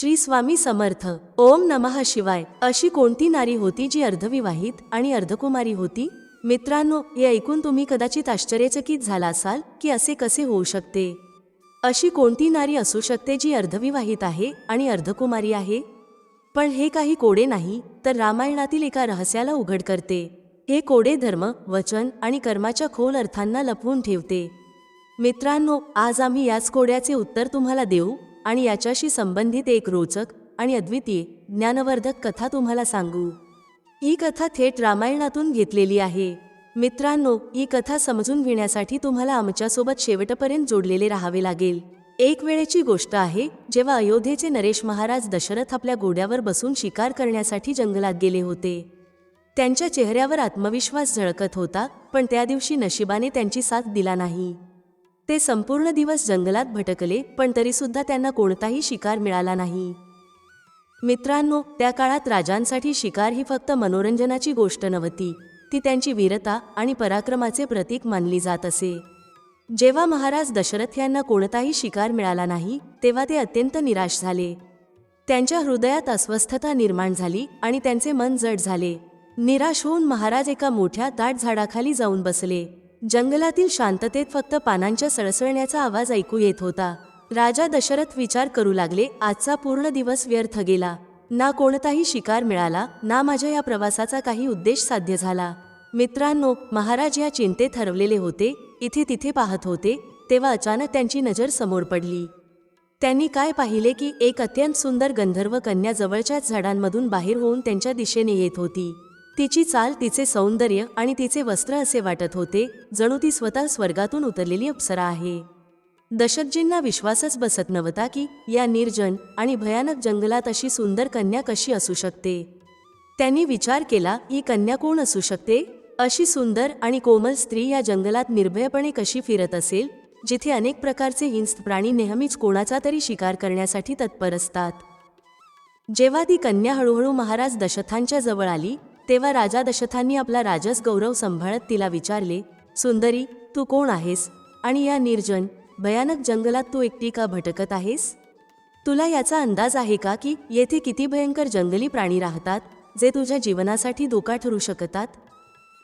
श्री स्वामी समर्थ. ओम नमः शिवाय. अशी कोणती नारी होती जी अर्धविवाहित आणि अर्धकुमारी होती? मित्रांनो हे ऐकून तुम्ही कदाचित आश्चर्यचकित झाला असाल की असे कसे होऊ शकते? अशी कोणती नारी असू शकते जी अर्धविवाहित आहे आणि अर्धकुमारी आहे? पण हे काही कोडे नाही तर रामायणातील एका रहस्याला उघड करते. हे कोडे धर्म वचन आणि कर्माच्या खोल अर्थांना लपवून ठेवते. मित्रांनो आज आम्ही याच कोड्याचे उत्तर तुम्हाला देऊ? आणि याच्याशी संबंधित एक रोचक आणि अद्वितीय ज्ञानवर्धक कथा तुम्हाला सांगू. ही कथा थेट रामायणातून घेतलेली आहे. मित्रांनो ही कथा समजून घेण्यासाठी तुम्हाला आमच्यासोबत शेवटपर्यंत जोडलेले राहावे लागेल. एक वेळेची गोष्ट आहे जेव्हा अयोध्येचे नरेश महाराज दशरथ आपल्या घोड्यावर बसून शिकार करण्यासाठी जंगलात गेले होते. त्यांच्या चेहऱ्यावर आत्मविश्वास झळकत होता पण त्या दिवशी नशिबाने त्यांची साथ दिला नाही. ते संपूर्ण दिवस जंगलात भटकले पण तरीसुद्धा त्यांना कोणताही शिकार मिळाला नाही. मित्रांनो त्या काळात राजांसाठी शिकार ही फक्त मनोरंजनाची गोष्ट नव्हती. ती त्यांची वीरता आणि पराक्रमाचे प्रतीक मानली जात असे. जेव्हा महाराज दशरथ यांना कोणताही शिकार मिळाला नाही तेव्हा ते अत्यंत निराश झाले. त्यांच्या हृदयात अस्वस्थता निर्माण झाली आणि त्यांचे मन जड झाले. निराश होऊन महाराज एका मोठ्या दाट झाडाखाली जाऊन बसले. जंगलातील शांततेत फक्त पानांच्या सळसळण्याचा आवाज ऐकू येत होता. राजा दशरथ विचार करू लागले आजचा पूर्ण दिवस व्यर्थ गेला. ना कोणताही शिकार मिळाला ना माझ्या या प्रवासाचा काही उद्देश साध्य झाला. मित्रांनो महाराज या चिंतेत हरवलेले होते इथे तिथे पाहत होते तेव्हा अचानक त्यांची नजर समोर पडली. त्यांनी काय पाहिले की एक अत्यंत सुंदर गंधर्व कन्या जवळच्याच झाडांमधून बाहेर होऊन त्यांच्या दिशेने येत होती. तिची चाल तिचे सौंदर्य आणि तिचे वस्त्र असे वाटत होते जणू ती स्वतः स्वर्गातून उतरलेली अप्सरा आहे. दशरथजींना विश्वासच बसत नव्हता की या निर्जन आणि भयानक जंगलात अशी सुंदर कन्या कशी असू शकते? त्यांनी विचार केला ही कन्या कोण असू शकते? अशी सुंदर आणि कोमल स्त्री या जंगलात निर्भयपणे कशी फिरत असेल? जिथे अनेक प्रकारचे हिंस्त प्राणी नेहमीच कोणाचा तरी शिकार करण्यासाठी तत्पर असतात. जेव्हा ती कन्या हळूहळू महाराज दशथांच्या जवळ आली तेव्हा राजा दशथांनी आपला राजस गौरव सांभाळत तिला विचारले सुंदरी तू कोण आहेस? आणि या निर्जन भयानक जंगलात तू एकटी का भटकत आहेस? तुला याचा अंदाज आहे का की येथे किती भयंकर जंगली प्राणी राहतात जे तुझ्या जीवनासाठी धोका ठरू शकतात?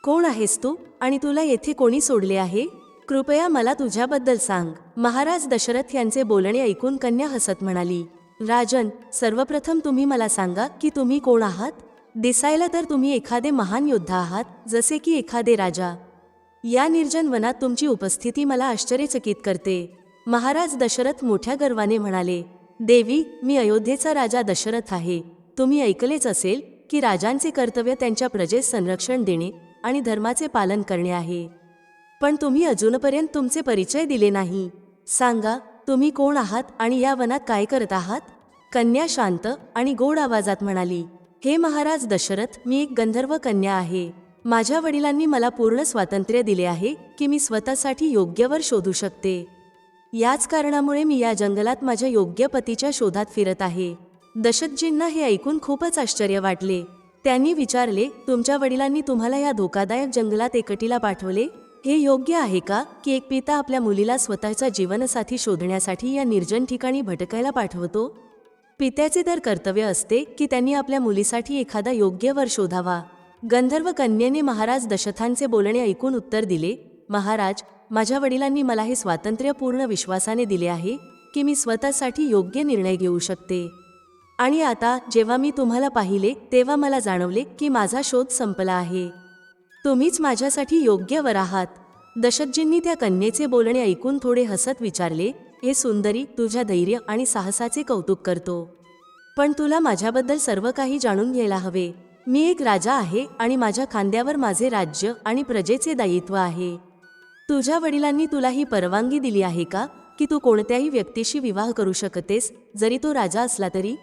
कोण आहेस तू? आणि तुला येथे कोणी सोडले आहे? कृपया मला तुझ्याबद्दल सांग. महाराज दशरथ यांचे बोलणे ऐकून कन्या हसत म्हणाली राजन सर्वप्रथम तुम्ही मला सांगा की तुम्ही कोण आहात? दिसायला तर तुम्ही एखादे महान योद्धा आहात जसे की एखादे राजा. या निर्जन वनात तुमची उपस्थिती मला आश्चर्यचकित करते. महाराज दशरथ मोठ्या गर्वाने म्हणाले देवी मी अयोध्येचा राजा दशरथ आहे. तुम्ही ऐकलेच असेल की राजांचे कर्तव्य त्यांच्या प्रजेस संरक्षण देणे आणि धर्माचे पालन करणे आहे. पण तुम्ही अजूनपर्यंत तुमचे परिचय दिले नाही. सांगा तुम्ही कोण आहात आणि या वनात काय करत आहात? कन्या शांत आणि गोड आवाजात म्हणाली हे महाराज दशरथ मी एक गंधर्व कन्या आहे. माझ्या वडिलांनी मला पूर्ण स्वातंत्र्य दिले आहे की मी स्वतःसाठी योग्यवर शोधू शकते. याच कारणामुळे मी या जंगलात माझ्या योग्य पतीच्या शोधात फिरत आहे. दशतजींना हे ऐकून खूपच आश्चर्य वाटले. त्यांनी विचारले तुमच्या वडिलांनी तुम्हाला या धोकादायक जंगलात एकटीला पाठवले? हे योग्य आहे का की एक पिता आपल्या मुलीला स्वतःचा जीवनसाथी शोधण्यासाठी या निर्जन ठिकाणी भटकायला पाठवतो? पित्याचे तर कर्तव्य असते की त्यांनी आपल्या मुलीसाठी एखादा योग्य वर शोधावा. गंधर्व कन्येने महाराज दशथांचे बोलणे ऐकून उत्तर दिले महाराज माझ्या वडिलांनी मला हे स्वातंत्र्यपूर्ण विश्वासाने दिले आहे की मी स्वतःसाठी योग्य निर्णय घेऊ शकते. आणि आता जेव्हा मी तुम्हाला पाहिले तेव्हा मला जाणवले की माझा शोध संपला आहे. तुम्हीच माझ्यासाठी योग्य वर आहात. दशतजींनी त्या कन्येचे बोलणे ऐकून थोडे हसत विचारले हे सुंदरी तुझ्या धैर्य आणि साहसाचे कौतुक करतो. पण तुला माझ्याबद्दल सर्व काही जाणून घ्यायला हवे. मी एक राजा आहे आणि माझ्या खांद्यावर माझे राज्य आणि प्रजेचे दायित्व आहे. तुझ्या वडिलांनी तुला ही परवानगी दिली आहे का की तू कोणत्याही व्यक्तीशी विवाह करू शकतेस जरी तो राजा असला तरी?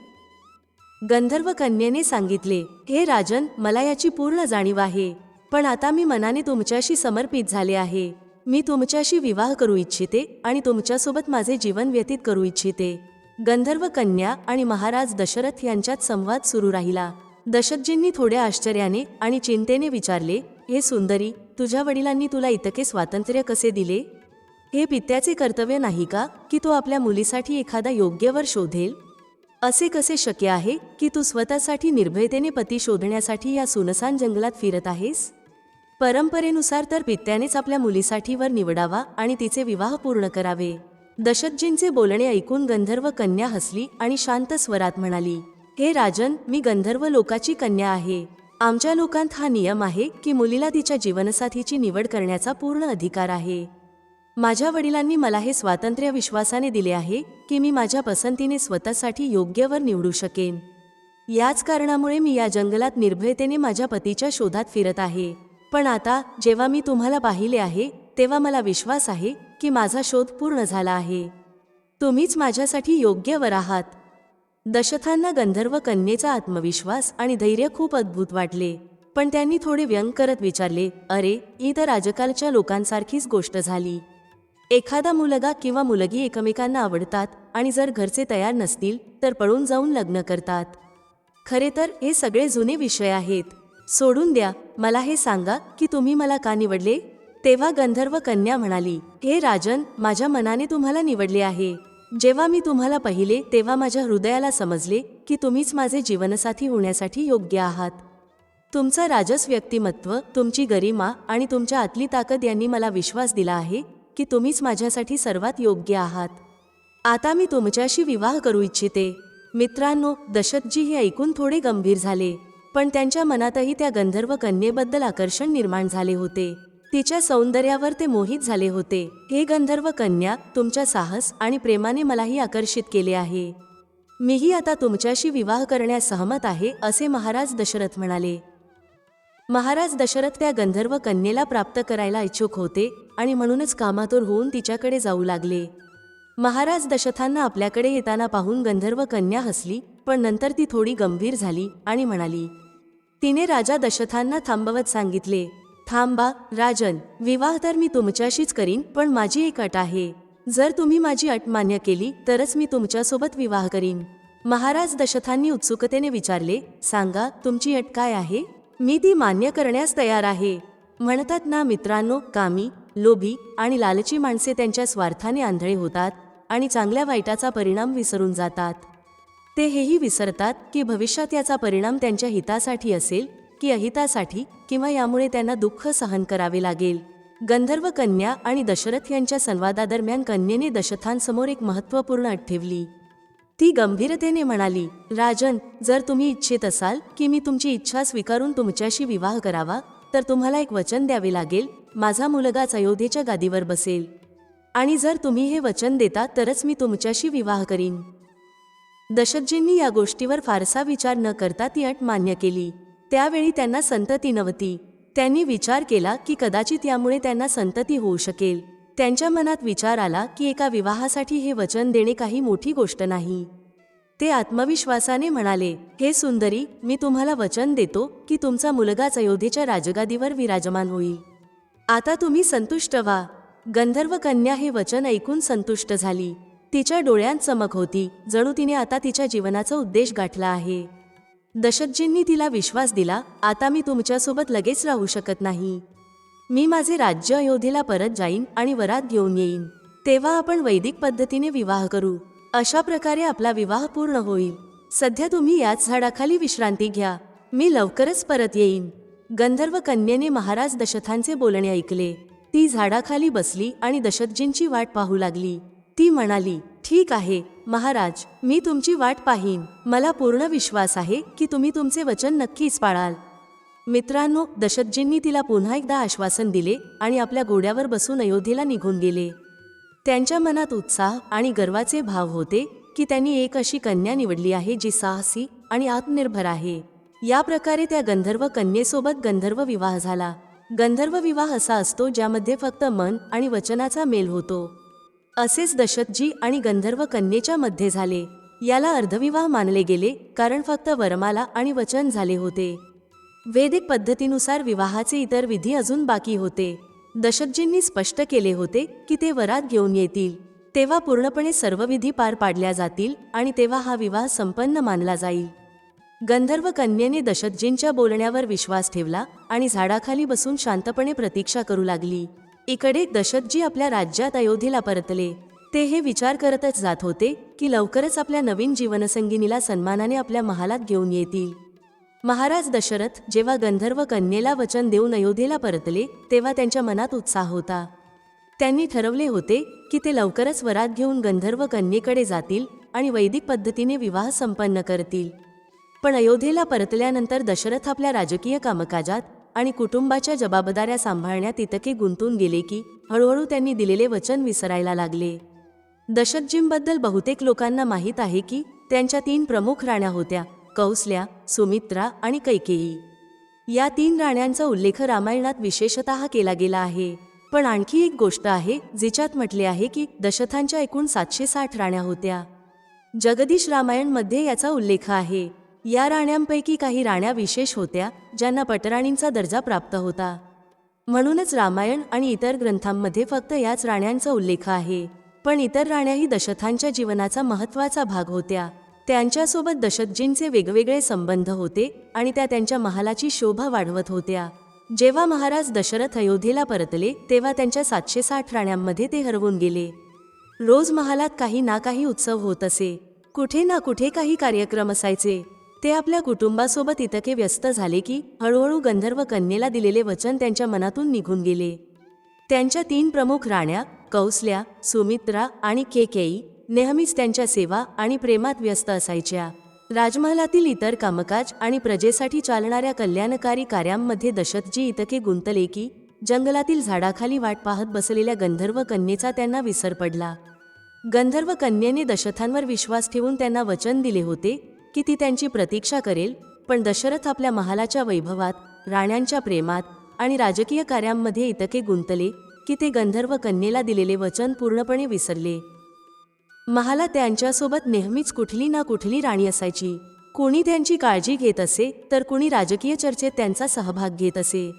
गंधर्व कन्येने सांगितले हे राजन मला याची पूर्ण जाणीव आहे. पण आता मी मनाने तुमच्याशी समर्पित झाले आहे. मी तुमच्याशी विवाह करू इच्छिते आणि तुमच्यासोबत माझे जीवन व्यतीत करू इच्छिते. गंधर्व कन्या आणि महाराज दशरथ यांच्यात संवाद सुरू राहिला. दशरथजींनी थोड्या आश्चर्याने आणि चिंतेने विचारले हे सुंदरी तुझ्या वडिलांनी तुला इतके स्वातंत्र्य कसे दिले? हे पित्याचे कर्तव्य नाही का की तो आपल्या मुलीसाठी एखादा योग्यवर शोधेल? असे कसे शक्य आहे की तू स्वतःसाठी निर्भयतेने पती शोधण्यासाठी या सुनसान जंगलात फिरत आहेस? परंपरेनुसार तर पित्यानेच आपल्या मुलीसाठी वर निवडावा आणि तिचे विवाह पूर्ण करावे. दशतजींचे बोलणे ऐकून गंधर्व कन्या हसली आणि शांत स्वरात म्हणाली हे राजन मी गंधर्व लोकाची कन्या आहे. आमच्या लोकांत हा नियम आहे की मुलीला तिच्या जीवनसाथीची निवड करण्याचा पूर्ण अधिकार आहे. माझ्या वडिलांनी मला हे स्वातंत्र्य विश्वासाने दिले आहे की मी माझ्या पसंतीने स्वतःसाठी योग्यवर निवडू शकेन. याच कारणामुळे मी या जंगलात निर्भयतेने माझ्या पतीच्या शोधात फिरत आहे. पण आता जेव्हा मी तुम्हाला पाहिले आहे तेव्हा मला विश्वास आहे की माझा शोध पूर्ण झाला आहे. तुम्हीच माझ्यासाठी योग्यवर आहात. दशथांना गंधर्व कन्येचा आत्मविश्वास आणि धैर्य खूप अद्भुत वाटले. पण त्यांनी थोडे व्यंग करत विचारले अरे ही तर राजकालच्या लोकांसारखीच गोष्ट झाली. एखादा मुलगा किंवा मुलगी एकमेकांना आवडतात आणि जर घरचे तयार नसतील तर पळून जाऊन लग्न करतात. खरे तर हे सगळे जुने विषय आहेत. सोडून द्या. मला हे सांगा की तुम्ही मला का निवडले? तेव्हा गंधर्व कन्या म्हणाली हे राजन माझ्या मनाने तुम्हाला निवडले आहे. जेव्हा मी तुम्हाला पाहिले तेव्हा माझ्या हृदयाला समजले की तुम्हीच माझे जीवनसाथी होण्यासाठी योग्य आहात. तुमचं राजस व्यक्तिमत्व तुमची गरिमा आणि तुमच्या आतली ताकद यांनी मला विश्वास दिला आहे की तुम्हीच माझ्यासाठी सर्वात योग्य आहात. आता मी तुमच्याशी विवाह करू इच्छिते. मित्रांनो दशतजी हे ऐकून थोडे गंभीर झाले. पण त्यांच्या मनातही त्या गंधर्व कन्येबद्दल आकर्षण निर्माण झाले होते. तिच्या सौंदर्यावर ते मोहित झाले होते. हे गंधर्व कन्या तुमच्या साहस आणि प्रेमाने मलाही आकर्षित केले आहे. मीही आता तुमच्याशी विवाह करण्यास सहमत आहे असे महाराज दशरथ म्हणाले. महाराज दशरथ त्या गंधर्व कन्येला प्राप्त करायला इच्छुक होते आणि म्हणूनच कामातूर होऊन तिच्याकडे जाऊ लागले. महाराज दशथांना आपल्याकडे येताना पाहून गंधर्व कन्या हसली पण नंतर ती थोडी गंभीर झाली आणि म्हणाली तिने राजा दशथांना थांबवत सांगितले. थांबा राजन विवाह तर मी तुमच्याशीच करीन पण माझी एक अट आहे. जर तुम्ही माझी अट मान्य केली तरच मी तुमच्यासोबत विवाह करीन. महाराज दशथांनी उत्सुकतेने विचारले सांगा तुमची अट काय आहे? मी ती मान्य करण्यास तयार आहे. म्हणतात ना मित्रांनो कामी लोभी आणि लालची माणसे त्यांच्या स्वार्थाने आंधळे होतात. आणि चांगल्या वाईटाचा परिणाम विसरून जातात. ते हेही विसरतात की भविष्यात याचा परिणाम त्यांच्या हितासाठी असेल की अहितासाठी किंवा यामुळे त्यांना दुःख सहन करावे लागेल. गंधर्व कन्या आणि दशरथ यांच्या संवादादरम्यान कन्येने दशथांसमोर एक महत्त्वपूर्ण अट ठेवली. ती गंभीरतेने म्हणाली राजन जर तुम्ही इच्छित असाल की मी तुमची इच्छा स्वीकारून तुमच्याशी विवाह करावा तर तुम्हाला एक वचन द्यावे लागेल. माझा मुलगाच अयोध्येच्या गादीवर बसेल. आणि जर तुम्ही हे वचन देता तरच मी तुमच्याशी विवाह करीन. दशतजींनी या गोष्टीवर फारसा विचार न करता ती अट मान्य केली. त्यावेळी त्यांना संतती नव्हती. त्यांनी विचार केला की कदाचित यामुळे त्यांना संतती होऊ शकेल. त्यांच्या मनात विचार आला की एका विवाहासाठी हे वचन देणे काही मोठी गोष्ट नाही. ते आत्मविश्वासाने म्हणाले हे सुंदरी मी तुम्हाला वचन देतो की तुमचा मुलगाच अयोध्येच्या राजगादीवर विराजमान होईल. आता तुम्ही संतुष्ट व्हा. गंधर्व कन्या हे वचन ऐकून संतुष्ट झाली. तिच्या डोळ्यांत चमक होती जणू तिने आता तिच्या जीवनाचा उद्देश गाठला आहे. दशकजींनी तिला विश्वास दिला आता मी तुमच्यासोबत लगेच राहू शकत नाही. मी माझे राज्य अयोध्येला परत जाईन आणि वरात घेऊन येईन. तेव्हा आपण वैदिक पद्धतीने विवाह करू. अशा प्रकारे आपला विवाह पूर्ण होईल. सध्या तुम्ही याच झाडाखाली विश्रांती घ्या. मी लवकरच परत येईन. गंधर्व कन्येने महाराज दशथांचे बोलणे ऐकले. ती झाडाखाली बसली आणि दशरथजींची वाट पाहू लागली. ती म्हणाली ठीक आहे महाराज मी तुमची वाट पाहीन. मला पूर्ण विश्वास आहे की तुम्ही तुमचे वचन नक्कीच पाळाल. मित्रांनो दशरथजींनी तिला पुन्हा एकदा आश्वासन दिले आणि आपल्या घोड्यावर बसून अयोध्येला निघून गेले. त्यांच्या मनात उत्साह आणि गर्वाचे भाव होते की त्यांनी एक अशी कन्या निवडली आहे जी साहसी आणि आत्मनिर्भर आहे. या प्रकारे त्या गंधर्व कन्येसोबत गंधर्व विवाह झाला. गंधर्व विवाह असा असतो ज्यामध्ये फक्त मन आणि वचनाचा मेल होतो. असेच दशतजी आणि गंधर्व कन्येच्या मध्ये झाले. याला अर्धविवाह मानले गेले कारण फक्त वरमाला आणि वचन झाले होते. वेदिक पद्धतीनुसार विवाहाचे इतर विधी अजून बाकी होते. दशतजींनी स्पष्ट केले होते की ते वरात घेऊन येतील. तेव्हा पूर्णपणे सर्व विधी पार पाडल्या जातील आणि तेव्हा हा विवाह संपन्न मानला जाईल. गंधर्व कन्येने दशतजींच्या बोलण्यावर विश्वास ठेवला आणि झाडाखाली बसून शांतपणे प्रतीक्षा करू लागली. इकडे दशतजी आपल्या राज्यात अयोध्येला परतले. ते हे विचार करतच जात होते की लवकरच आपल्या नवीन जीवनसंगिनीला सन्मानाने आपल्या महालात घेऊन येतील. महाराज दशरथ जेव्हा गंधर्व कन्येला वचन देऊन अयोध्येला परतले तेव्हा त्यांच्या मनात उत्साह होता. त्यांनी ठरवले होते की ते लवकरच वरात घेऊन गंधर्व कन्येकडे जातील आणि वैदिक पद्धतीने विवाह संपन्न करतील. पण अयोध्येला परतल्यानंतर दशरथ आपल्या राजकीय कामकाजात आणि कुटुंबाच्या जबाबदाऱ्या सांभाळण्यात इतके गुंतून गेले की हळूहळू त्यांनी दिलेले वचन विसरायला लागले. दशरथजींबद्दल बहुतेक लोकांना माहीत आहे की त्यांच्या तीन प्रमुख राण्या होत्या कौसल्या सुमित्रा आणि कैकेयी. या तीन राण्यांचा उल्लेख रामायणात विशेषतः केला गेला आहे. पण आणखी एक गोष्ट आहे जिच्यात म्हटले आहे की दशथांच्या एकूण सातशे साठ राण्या होत्या. जगदीश रामायणमध्ये याचा उल्लेख आहे. या राण्यांपैकी काही राण्या विशेष होत्या ज्यांना पटराणींचा दर्जा प्राप्त होता. म्हणूनच रामायण आणि इतर ग्रंथांमध्ये फक्त याच राण्यांचा उल्लेख आहे. पण इतर राण्याही दशथांच्या जीवनाचा महत्त्वाचा भाग होत्या. त्यांच्यासोबत दशतजींचे वेगवेगळे संबंध होते आणि त्या त्यांच्या महालाची शोभा वाढवत होत्या. जेव्हा महाराज दशरथ अयोध्येला परतले तेव्हा त्यांच्या सातशे साठ राण्यांमध्ये ते हरवून गेले. रोज महालात काही ना काही उत्सव होत असे. कुठे ना कुठे काही कार्यक्रम असायचे. ते आपल्या कुटुंबासोबत इतके व्यस्त झाले की हळूहळू गंधर्व कन्येला दिलेले वचन त्यांच्या मनातून निघून गेले. त्यांच्या तीन प्रमुख राण्या कौसल्या सुमित्रा आणि केकेई नेहमीच त्यांच्या सेवा आणि प्रेमात व्यस्त असायच्या. राजमहालातील इतर कामकाज आणि प्रजेसाठी चालणाऱ्या कल्याणकारी कार्यांमध्ये दशतजी इतके गुंतले की जंगलातील झाडाखाली वाट पाहत बसलेल्या गंधर्व कन्येचा त्यांना विसर पडला. गंधर्व कन्येने दशथांवर विश्वास ठेवून त्यांना वचन दिले होते की ती त्यांची प्रतीक्षा करेल पण दशरथ आपल्या महालाच्या वैभवात राण्यांच्या प्रेमात आणि राजकीय कार्यांमध्ये इतके गुंतले की ते गंधर्व कन्येला दिलेले वचन पूर्णपणे विसरले. महाला त्यांच्यासोबत नेहमीच कुठली ना कुठली राणी असायची. कोणी त्यांची काळजी घेत असे तर कुणी राजकीय चर्चेत त्यांचा सहभाग घेत असे.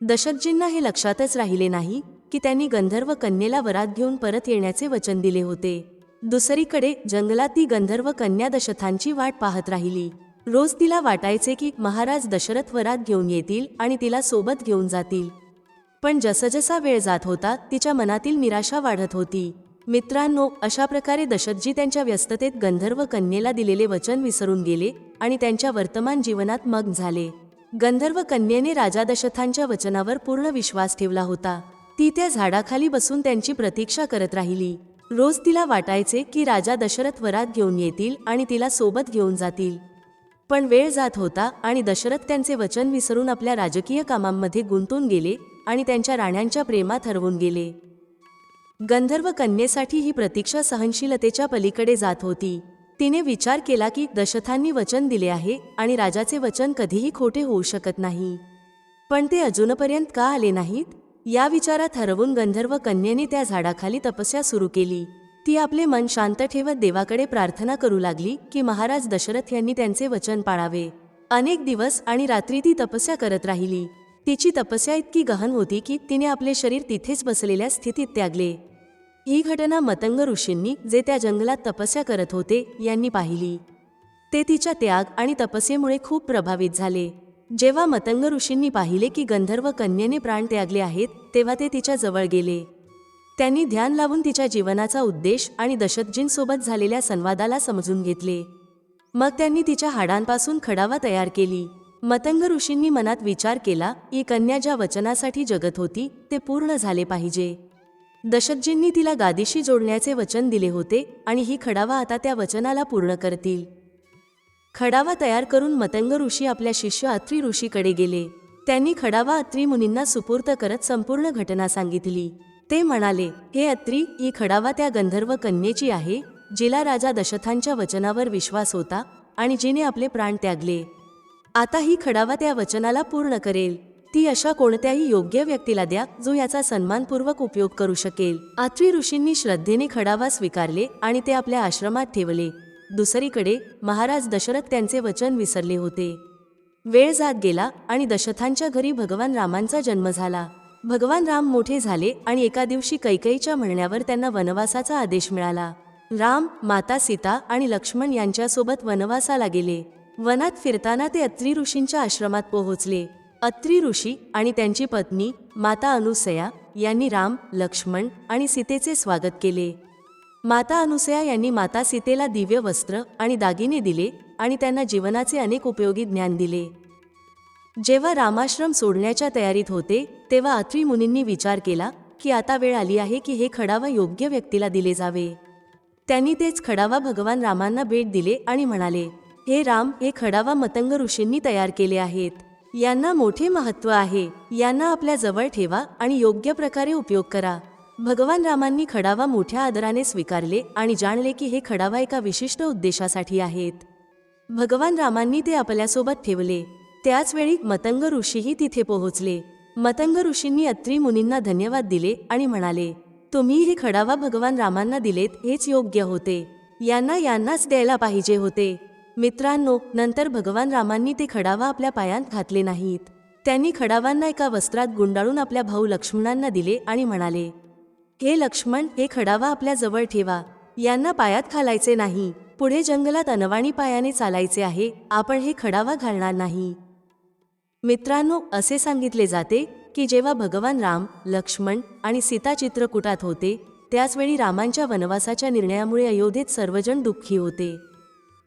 दशरथजींना हे लक्षातच राहिले नाही की त्यांनी गंधर्व कन्येला वरात घेऊन परत येण्याचे वचन दिले होते. दुसरीकडे जंगलात ती गंधर्व कन्या दशथांची वाट पाहत राहिली. रोज तिला वाटायचे की महाराज दशरथ वरात घेऊन येतील आणि तिला सोबत घेऊन जातील. पण जसजसा वेळ जात होता तिच्या मनातील निराशा वाढत होती. मित्रांनो अशा प्रकारे दशरथजी त्यांच्या व्यस्ततेत गंधर्व कन्येला दिलेले वचन विसरून गेले आणि त्यांच्या वर्तमान जीवनात मग्न झाले. गंधर्व कन्येने राजा दशथांच्या वचनावर पूर्ण विश्वास ठेवला होता. ती त्या झाडाखाली बसून त्यांची प्रतीक्षा करत राहिली. रोज तिला वाटायचे की राजा दशरथ वरात घेऊन येतील आणि तिला सोबत घेऊन जातील. पण वेळ जात होता आणि दशरथ त्यांचे वचन विसरून आपल्या राजकीय कामांमध्ये गुंतून गेले आणि त्यांच्या राण्यांच्या प्रेमात हरवून गेले. गंधर्व कन्येसाठी ही प्रतीक्षा सहनशीलतेच्या पलीकडे जात होती. तिने विचार केला की दशरथांनी वचन दिले आहे आणि राजाचे वचन कधीही खोटे होऊ शकत नाही. पण ते अजूनपर्यंत का आले नाहीत? या विचारात हरवून गंधर्व कन्येने त्या झाडाखाली तपस्या सुरू केली. ती आपले मन शांत ठेवत देवाकडे प्रार्थना करू लागली की महाराज दशरथ यांनी त्यांचे वचन पाळावे. अनेक दिवस आणि रात्री ती तपस्या करत राहिली. तिची तपस्या इतकी गहन होती की तिने आपले शरीर तिथेच बसलेल्या स्थितीत त्यागले. ही घटना मतंग ऋषींनी जे त्या जंगलात तपस्या करत होते यांनी पाहिली. ते तिच्या त्याग आणि तपस्येमुळे खूप प्रभावित झाले. जेव्हा मतंग ऋषींनी पाहिले की गंधर्व कन्येने प्राण त्यागले आहेत तेव्हा ते तिच्या जवळ गेले. त्यांनी ध्यान लावून तिच्या जीवनाचा उद्देश आणि दशतजींसोबत झालेल्या संवादाला समजून घेतले. मग त्यांनी तिच्या हाडांपासून खडावा तयार केली. मतंग ऋषींनी मनात विचार केला ही कन्या ज्या वचनासाठी जगत होती ते पूर्ण झाले पाहिजे. दशतजींनी तिला गादीशी जोडण्याचे वचन दिले होते आणि ही खडावा आता त्या वचनाला पूर्ण करतील. खडावा तयार करून मतंग ऋषी आपल्या शिष्य अत्री ऋषीकडे गेले. त्यांनी खडावा अत्री मुनींना सुपूर्त करत संपूर्ण घटना सांगितली. ते म्हणाले हे अत्री ही खडावा त्या गंधर्व कन्येची आहे जिला राजा दशथांच्या वचनावर विश्वास होता आणि जिने आपले प्राण त्यागले. आता ही खडावा त्या वचनाला पूर्ण करेल. ती अशा कोणत्याही योग्य व्यक्तीला द्या जो याचा सन्मानपूर्वक उपयोग करू शकेल. आत्री ऋषींनी श्रद्धेने खडावा स्वीकारले आणि ते आपल्या आश्रमात ठेवले. दुसरीकडे महाराज दशरथ त्यांचे वचन विसरले होते. वेळ जात गेला आणि दशरथांच्या घरी भगवान रामांचा जन्म झाला. भगवान राम मोठे झाले आणि एका दिवशी कैकईच्या म्हणण्यावर त्यांना वनवासाचा आदेश मिळाला. राम माता सीता आणि लक्ष्मण यांच्यासोबत वनवासाला गेले. वनात फिरताना ते अत्री ऋषींच्या आश्रमात पोहोचले. अत्री ऋषी आणि त्यांची पत्नी माता अनुसया यांनी राम लक्ष्मण आणि सीतेचे स्वागत केले. माता अनुसया यांनी माता सीतेला दिव्य वस्त्र आणि दागिने दिले आणि त्यांना जीवनाचे अनेक उपयोगी ज्ञान दिले. जेव्हा रामाश्रम सोडण्याच्या तयारीत होते तेव्हा अत्री मुनींनी विचार केला की आता वेळ आली आहे की हे खडावा योग्य व्यक्तीला दिले जावे. त्यांनी तेच खडावा भगवान रामांना भेट दिले आणि म्हणाले हे राम हे खडावा मतंग ऋषींनी तयार केले आहेत. यांना मोठे महत्त्व आहे. यांना आपल्या जवळ ठेवा आणि योग्य प्रकारे उपयोग करा. भगवान रामांनी खडावा मोठ्या आदराने स्वीकारले आणि जाणले की हे खडावा एका विशिष्ट उद्देशासाठी आहेत. भगवान रामांनी ते आपल्यासोबत ठेवले. त्याचवेळी मतंग ऋषीही तिथे पोहोचले. मतंग ऋषींनी अत्री मुनींना धन्यवाद दिले आणि म्हणाले तुम्ही हे खडावा भगवान रामांना दिलेत हेच योग्य होते. यांना यांनाच द्यायला पाहिजे होते. मित्रांनो नंतर भगवान रामांनी ते खडावा आपल्या पायांत घातले नाहीत. त्यांनी खडावांना एका वस्त्रात गुंडाळून आपल्या भाऊ लक्ष्मणांना दिले आणि म्हणाले हे लक्ष्मण हे खडावा आपल्या जवळ ठेवा. यांना पायात घालायचे नाही. पुढे जंगलात अनवाणी पायाने चालायचे आहे. आपण हे खडावा घालणार नाही. मित्रांनो असे सांगितले जाते की जेव्हा भगवान राम लक्ष्मण आणि सीता चित्रकूटात होते त्याचवेळी रामांच्या वनवासाच्या निर्णयामुळे अयोध्येत सर्वजण दुःखी होते.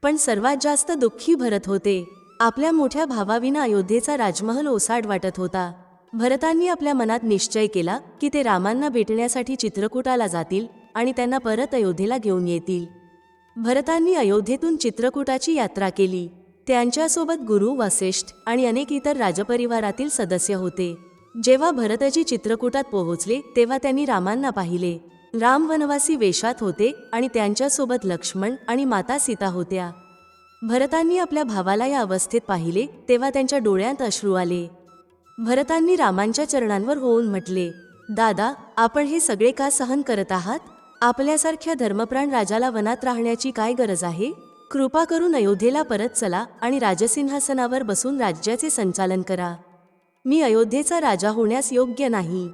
पण सर्वात जास्त दुःखी भरत होते. आपल्या मोठ्या भावाविना अयोध्येचा राजमहल ओसाड वाटत होता. भरतांनी आपल्या मनात निश्चय केला की ते रामांना भेटण्यासाठी चित्रकूटाला जातील आणि त्यांना परत अयोध्येला घेऊन येतील. भरतांनी अयोध्येतून चित्रकूटाची यात्रा केली. त्यांच्यासोबत गुरु वसिष्ठ आणि अनेक इतर राजपरिवारातील सदस्य होते. जेव्हा भरतजी चित्रकूटात पोहोचले तेव्हा त्यांनी रामांना पाहिले. राम वनवासी वेशात होते आणि त्यांच्यासोबत लक्ष्मण आणि माता सीता होत्या. भरतांनी आपल्या भावाला या अवस्थेत पाहिले तेव्हा त्यांच्या डोळ्यात अश्रू आले. भरतांनी रामांच्या चरणांवर होऊन म्हटले दादा आपण हे सगळे का सहन करत आहात? आपल्यासारख्या धर्मप्राण राजाला वनात राहण्याची काय गरज आहे? कृपा करून अयोध्येला परत चला आणि राजसिंहासनावर बसून राज्याचे संचालन करा. मी अयोध्येचा राजा होण्यास योग्य नाही.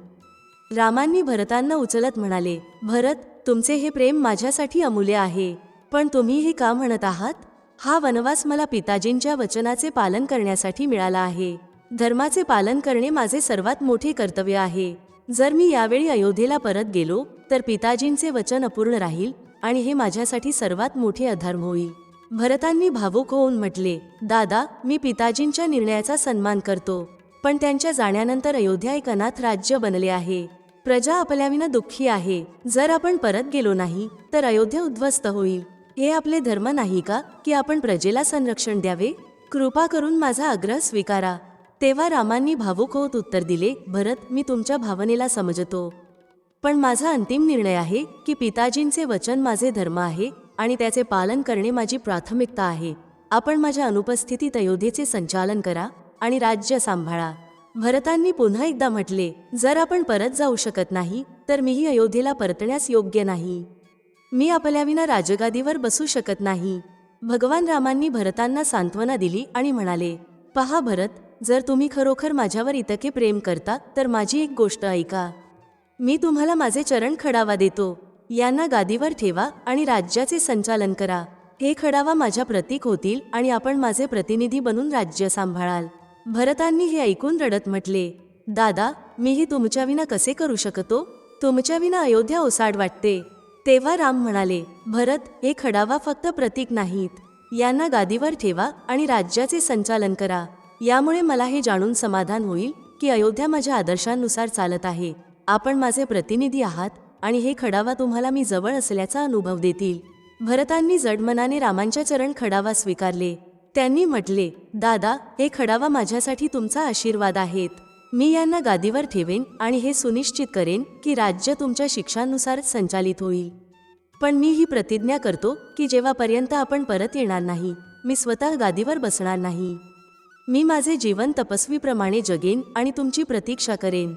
रामांनी भरतांना उचलत म्हणाले भरत तुमचे हे प्रेम माझ्यासाठी अमूल्य आहे पण तुम्ही हे का म्हणत आहात? हा वनवास मला पिताजींच्या वचनाचे पालन करण्यासाठी मिळाला आहे. धर्माचे पालन करणे माझे सर्वात मोठे कर्तव्य आहे. जर मी यावेळी अयोध्येला परत गेलो तर पिताजींचे वचन अपूर्ण राहील आणि हे माझ्यासाठी सर्वात मोठे अधर्म होईल. भरतांनी भावूक होऊन म्हटले दादा मी पिताजींच्या निर्णयाचा सन्मान करतो पण त्यांच्या जाण्यानंतर अयोध्या एक अनाथ राज्य बनले आहे. प्रजा आपल्याविना दुःखी आहे. जर आपण परत गेलो नाही तर अयोध्या उद्ध्वस्त होईल. हे आपले धर्म नाही का की आपण प्रजेला संरक्षण द्यावे? कृपा करून माझा आग्रह स्वीकारा. तेव्हा रामांनी भावूक होत उत्तर दिले भरत मी तुमच्या भावनेला समजतो. पण माझा अंतिम निर्णय आहे की पिताजींचे वचन माझे धर्म आहे आणि त्याचे पालन करणे माझी प्राथमिकता आहे. आपण माझ्या अनुपस्थितीत अयोध्येचे संचालन करा आणि राज्य सांभाळा. भरतांनी पुन्हा एकदा म्हटले जर आपण परत जाऊ शकत नाही तर मीही अयोध्येला परतण्यास योग्य नाही. मी आपल्याविना राजगादीवर बसू शकत नाही. भगवान रामांनी भरतांना सांत्वना दिली आणि म्हणाले पहा भरत जर तुम्ही खरोखर माझ्यावर इतके प्रेम करता तर माझी एक गोष्ट ऐका. मी तुम्हाला माझे चरण खडावा देतो. यांना गादीवर ठेवा आणि राज्याचे संचालन करा. हे खडावा माझ्या प्रतीक होतील आणि आपण माझे प्रतिनिधी बनून राज्य सांभाळाल. भरतांनी हे ऐकून रडत म्हटले दादा मीही तुमच्याविना कसे करू शकतो? तुमच्याविना अयोध्या ओसाड वाटते. तेव्हा राम म्हणाले भरत हे खडावा फक्त प्रतीक नाहीत. यांना गादीवर ठेवा आणि राज्याचे संचालन करा. यामुळे मला हे जाणून समाधान होईल की अयोध्या माझ्या आदर्शांनुसार चालत आहे. आपण माझे प्रतिनिधी आहात आणि हे खडावा तुम्हाला मी जवळ असल्याचा अनुभव देतील. भरतांनी जडमनाने रामांच्या चरण खडावा स्वीकारले. त्यांनी म्हटले दादा हे खडावा माझ्यासाठी तुमचा आशीर्वाद आहेत. मी यांना गादीवर ठेवेन आणि हे सुनिश्चित करेन की राज्य तुमच्या शिक्षांनुसार संचालित होईल. पण मी ही प्रतिज्ञा करतो की जेव्हापर्यंत आपण परत येणार नाही मी स्वतः गादीवर बसणार नाही. मी माझे जीवन तपस्वीप्रमाणे जगेन आणि तुमची प्रतीक्षा करेन.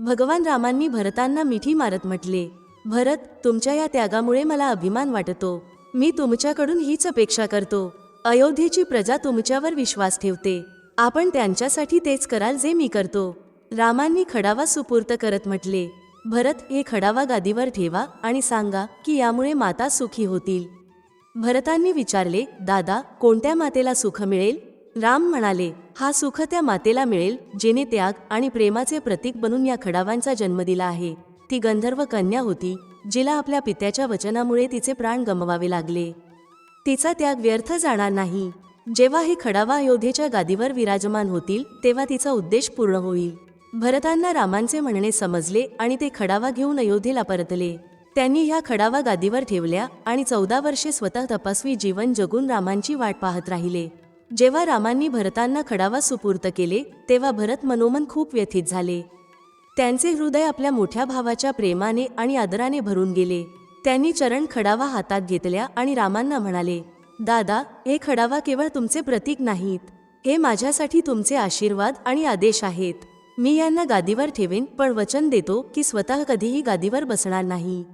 भगवान रामांनी भरतांना मिठी मारत म्हटले भरत तुमच्या या त्यागामुळे मला अभिमान वाटतो. मी तुमच्याकडून हीच अपेक्षा करतो. अयोध्येची प्रजा तुमच्यावर विश्वास ठेवते. आपण त्यांच्यासाठी तेच कराल जे मी करतो. रामांनी खडावा सुपूर्त करत म्हटले भरत हे खडावा गादीवर ठेवा आणि सांगा की यामुळे माता सुखी होतील. भरतांनी विचारले दादा कोणत्या मातेला सुख मिळेल? राम म्हणाले हा सुख त्या मातेला मिळेल जिने त्याग आणि प्रेमाचे प्रतीक बनून या खडावांचा जन्म दिला आहे. ती गंधर्व कन्या होती जिला आपल्या पित्याच्या वचनामुळे तिचे प्राण गमवावे लागले. तिचा त्याग व्यर्थ जाणार नाही. जेव्हा हे खडावा अयोध्येच्या गादीवर विराजमान होतील तेव्हा तिचा उद्देश पूर्ण होईल. भरतांना रामांचे म्हणणे समजले आणि ते खडावा घेऊन अयोध्येला परतले. त्यांनी ह्या खडावा गादीवर ठेवल्या आणि चौदा वर्षे स्वतः तपस्वी जीवन जगून रामांची वाट पाहत राहिले. जेव्हा रामांनी भरतांना खडावा सुपूर्त केले तेव्हा भरत मनोमन खूप व्यथित झाले. त्यांचे हृदय आपल्या मोठ्या भावाच्या प्रेमाने आणि आदराने भरून गेले. त्यांनी चरण खडावा हातात घेतल्या आणि रामांना म्हणाले दादा हे खडावा केवळ तुमचे प्रतीक नाहीत. हे माझ्यासाठी तुमचे आशीर्वाद आणि आदेश आहेत. मी यांना गादीवर ठेवेन पण वचन देतो की स्वतः कधीही गादीवर बसणार नाही.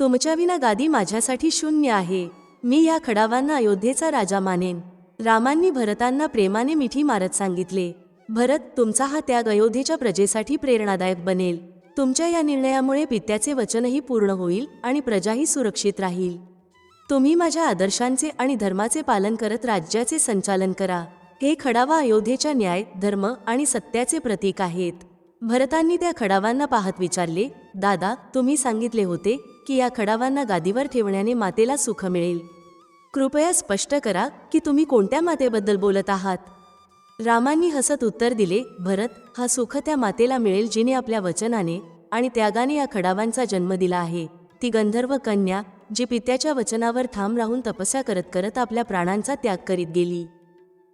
तुमच्याविना गादी माझ्यासाठी शून्य आहे. मी या खडावांना अयोध्येचा राजा मानेन. रामांनी भरतांना प्रेमाने मिठी मारत सांगितले भरत तुमचा हा त्याग अयोध्येच्या प्रजेसाठी प्रेरणादायक बनेल. तुमच्या या निर्णयामुळे पित्याचे वचनही पूर्ण होईल आणि प्रजाही सुरक्षित राहील. तुम्ही माझ्या आदर्शांचे आणि धर्माचे पालन करत राज्याचे संचालन करा. हे खडावा अयोध्येच्या न्याय धर्म आणि सत्याचे प्रतीक आहेत. भरतांनी त्या खडावांना पाहत विचारले दादा तुम्ही सांगितले होते की या खडावांना गादीवर ठेवण्याने मातेला सुख मिळेल. कृपया स्पष्ट करा की तुम्ही कोणत्या मातेबद्दल बोलत आहात? रामांनी हसत उत्तर दिले भरत हा सुख त्या मातेला मिळेल जिने आपल्या वचनाने आणि त्यागाने या खडावांचा जन्म दिला आहे. ती गंधर्व कन्या जी पित्याच्या वचनावर थांब राहून तपस्या करत करत आपल्या प्राणांचा त्याग करीत गेली.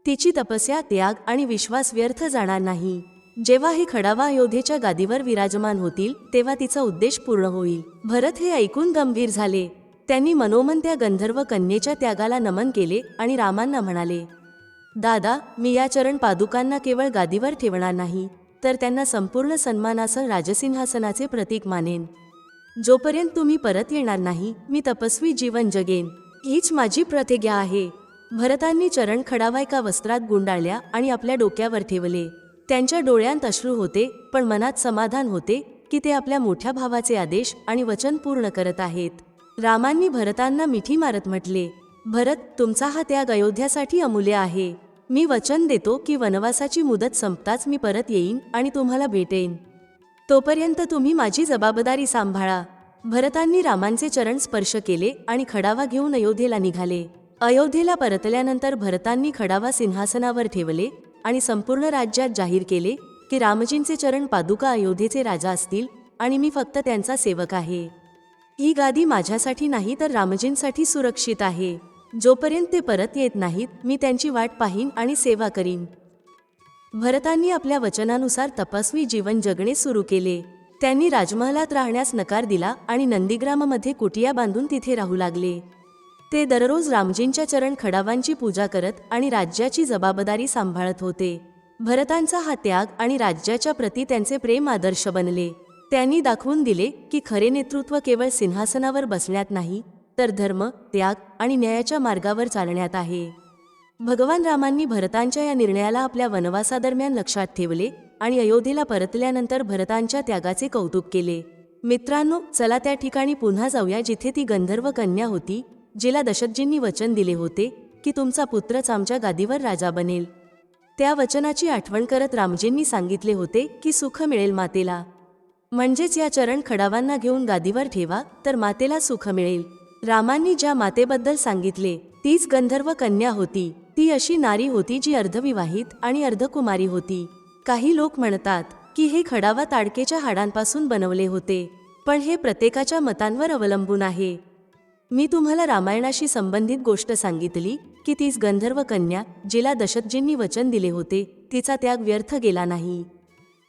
तिची तपस्या त्याग आणि विश्वास व्यर्थ जाणार नाही. जेव्हा ही खडावा अयोध्येच्या गादीवर विराजमान होतील तेव्हा तिचा उद्देश पूर्ण होईल. भरत हे ऐकून गंभीर झाले. त्यांनी मनोमन त्या गंधर्व कन्येच्या त्यागाला नमन केले आणि रामांना म्हणाले दादा मी या चरण पादुकांना केवळ गादीवर ठेवणार नाही तर त्यांना संपूर्ण सन्मानासह राजसिंहासनाचे प्रतीक मानेन. जोपर्यंत तुम्ही परत येणार नाही मी तपस्वी जीवन जगेन. हीच माझी प्रतिज्ञा आहे. भरतांनी चरण खडावा एका वस्त्रात गुंडाळल्या आणि आपल्या डोक्यावर ठेवले. त्यांच्या डोळ्यांत अश्रू होते पण मनात समाधान होते की ते आपल्या मोठ्या भावाचे आदेश आणि वचन पूर्ण करत आहेत. रामांनी भरतांना मिठी मारत म्हटले भरत तुमचा हा त्याग अयोध्यासाठी अमूल्य आहे. मी वचन देतो की वनवासाची मुदत संपताच मी परत येईन आणि तुम्हाला भेटेन. तोपर्यंत तुम्ही माझी जबाबदारी सांभाळा. भरतांनी रामांचे चरण स्पर्श केले आणि खडावा घेऊन अयोध्येला निघाले. अयोध्येला परतल्यानंतर भरतांनी खडावा सिंहासनावर ठेवले आणि संपूर्ण राज्यात जाहीर केले की रामजींचे चरण पादुका अयोध्येचे राजा असतील आणि मी फक्त त्यांचा सेवक आहे. ही गादी माझ्यासाठी नाही तर रामजींसाठी सुरक्षित आहे. जोपर्यंत ते परत येत नाहीत मी त्यांची वाट पाहीन आणि सेवा करीन. भरतांनी आपल्या वचनानुसार तपस्वी जीवन जगणे सुरू केले. त्यांनी राजमहालात राहण्यास नकार दिला आणि नंदीग्राममध्ये कुटिया बांधून तिथे राहू लागले. ते दररोज रामजींच्या चरण खडावांची पूजा करत आणि राज्याची जबाबदारी सांभाळत होते. भरतांचा हा त्याग आणि राज्याच्या प्रती त्यांचे प्रेम आदर्श बनले. त्यांनी दाखवून दिले की खरे नेतृत्व केवळ सिंहासनावर बसण्यात नाही तर धर्म त्याग आणि न्यायाच्या मार्गावर चालण्यात आहे. भगवान रामांनी भरतांच्या या निर्णयाला आपल्या वनवासादरम्यान लक्षात ठेवले आणि अयोध्येला परतल्यानंतर भरतांच्या त्यागाचे कौतुक केले. मित्रांनो चला त्या ठिकाणी पुन्हा जाऊया जिथे ती गंधर्व कन्या होती जिला दशतजींनी वचन दिले होते की तुमचा पुत्रच आमच्या गादीवर राजा बनेल. त्या वचनाची आठवण करत रामजींनी सांगितले होते की सुख मिळेल मातेला. म्हणजेच या चरण खडावांना घेऊन गादीवर ठेवा तर मातेला सुख मिळेल. रामांनी ज्या मातेबद्दल सांगितले तीच गंधर्व कन्या होती. ती अशी नारी होती जी अर्धविवाहित आणि अर्धकुमारी होती. काही लोक म्हणतात की हे खडावा ताडकेच्या हाडांपासून बनवले होते पण हे प्रत्येकाच्या मतांवर अवलंबून आहे. मी तुम्हाला रामायणाशी संबंधित गोष्ट सांगितली की तीच गंधर्व कन्या जिला दशतजींनी वचन दिले होते तिचा त्याग व्यर्थ गेला नाही.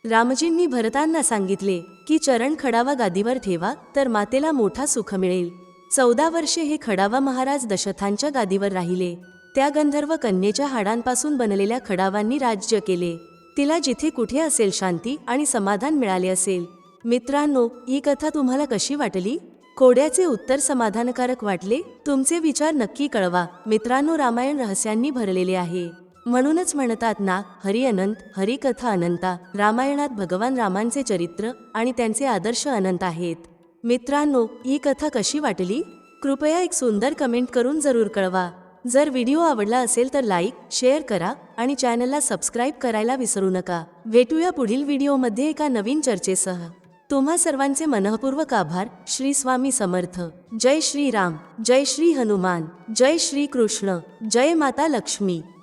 रामजींनी भरतांना सांगितले की चरण खडावा गादीवर ठेवा तर मातेला मोठा सुख मिळेल. चौदा वर्षे हे खडावा महाराज दशथांच्या गादीवर राहिले. त्या गंधर्व कन्येच्या हाडांपासून बनलेल्या खडावांनी राज्य केले. तिला जिथे कुठे असेल शांती आणि समाधान मिळाले असेल. मित्रांनो ही कथा तुम्हाला कशी वाटली? कोड्याचे उत्तर समाधानकारक वाटले? तुमचे विचार नक्की कळवा. मित्रांनो रामायण रहस्यांनी भरलेले आहे. म्हणूनच म्हणतात ना हरि अनंत हरिकथा अनंता रामायणात भगवान रामांचे चरित्र आणि त्यांचे आदर्श अनंत आहेत. मित्रांनो ही कथा कशी वाटली? कृपया एक सुंदर कमेंट करून जरूर कळवा. जर व्हिडिओ आवडला असेल तर लाईक शेअर करा आणि चॅनलला सबस्क्राईब करायला विसरू नका. भेटूया पुढील व्हिडिओमध्ये एका नवीन चर्चेसह. तुम्हा सर्वांचे मनःपूर्वक आभार. श्री स्वामी समर्थ. जय श्री राम. जय श्री हनुमान. जय श्री कृष्ण. जय माता लक्ष्मी.